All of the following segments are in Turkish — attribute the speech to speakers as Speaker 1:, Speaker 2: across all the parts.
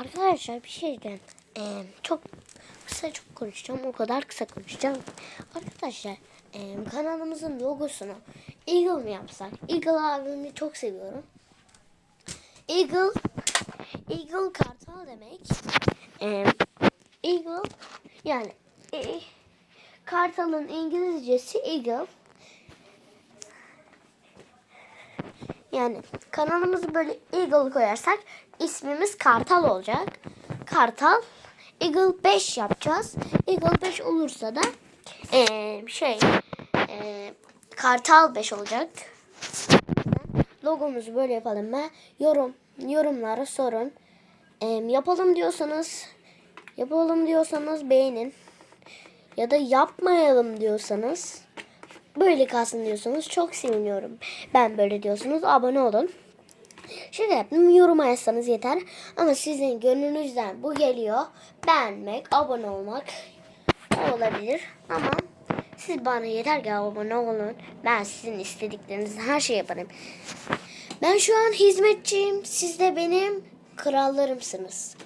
Speaker 1: Arkadaşlar bir şey diyeceğim. Ee, çok kısa çok konuşacağım. O kadar kısa konuşacağım. Arkadaşlar e, kanalımızın logosunu Eagle mı yapsak? Eagle abimi çok seviyorum. Eagle Eagle kartal demek. Ee, Eagle yani e, kartalın İngilizcesi Eagle. Yani kanalımızı böyle Eagle koyarsak ismimiz Kartal olacak. Kartal Eagle 5 yapacağız. Eagle 5 olursa da eee, şey eee, Kartal 5 olacak. Logomuzu böyle yapalım ben. Yorum yorumlara sorun. Eee, yapalım diyorsanız yapalım diyorsanız beğenin. Ya da yapmayalım diyorsanız böyle kalsın diyorsanız çok seviniyorum. Ben böyle diyorsunuz abone olun. Şöyle yaptım yoruma yazsanız yeter. Ama sizin gönlünüzden bu geliyor. Beğenmek, abone olmak olabilir. Ama siz bana yeter ki abone olun. Ben sizin istediklerinizi her şey yaparım. Ben şu an hizmetçiyim. Siz de benim krallarımsınız.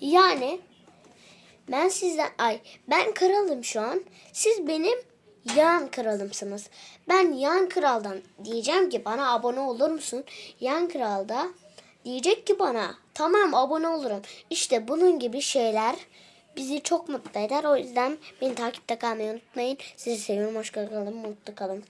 Speaker 1: Yani ben sizden ay ben kralım şu an. Siz benim yan kralımsınız. Ben yan kraldan diyeceğim ki bana abone olur musun? Yan kralda diyecek ki bana tamam abone olurum. İşte bunun gibi şeyler bizi çok mutlu eder. O yüzden beni takipte kalmayı unutmayın. Sizi seviyorum. Hoşça kalın. Mutlu kalın.